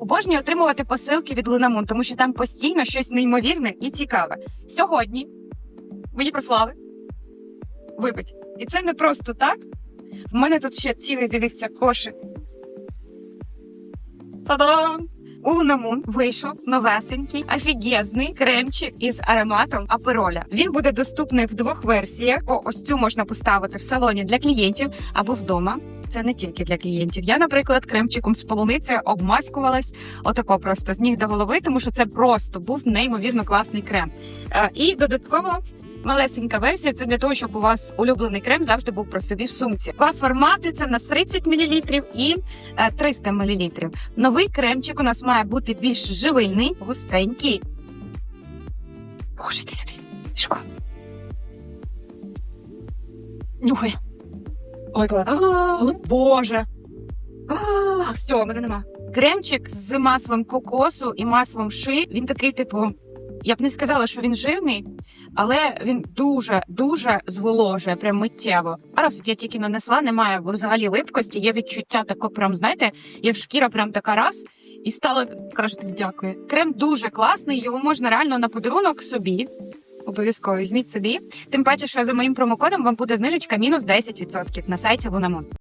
Обожнюю отримувати посилки від Лунамун, тому що там постійно щось неймовірне і цікаве. Сьогодні мені прислали випить. І це не просто так. В мене тут ще цілий дивіться кошик. Та-дам! У Лунамун вийшов новесенький офігезний кремчик із ароматом апероля. Він буде доступний в двох версіях. О, ось цю можна поставити в салоні для клієнтів або вдома. Це не тільки для клієнтів. Я, наприклад, кремчиком з полуниці обмаскувалась отако просто з ніг до голови, тому що це просто був неймовірно класний крем. Е, і додатково. Малесенька версія це для того, щоб у вас улюблений крем завжди був про собі в сумці. Два формати це в нас 30 мл і е, 300 мл. Новий кремчик у нас має бути більш живильний, густенький. Боже, йди сюди. Шко. Нюхай. Ой, Боже. А, Все, мене нема. Кремчик з маслом кокосу і маслом ши. Він такий, типу, я б не сказала, що він жирний, але він дуже дуже зволожує, прям миттєво. А раз от я тільки нанесла, немає взагалі липкості, є відчуття тако, прям знаєте, як шкіра прям така раз. І стала кажете, дякую. Крем дуже класний, його можна реально на подарунок собі. Обов'язково візьміть собі. Тим паче, що за моїм промокодом вам буде знижечка мінус 10% на сайті Лунамон.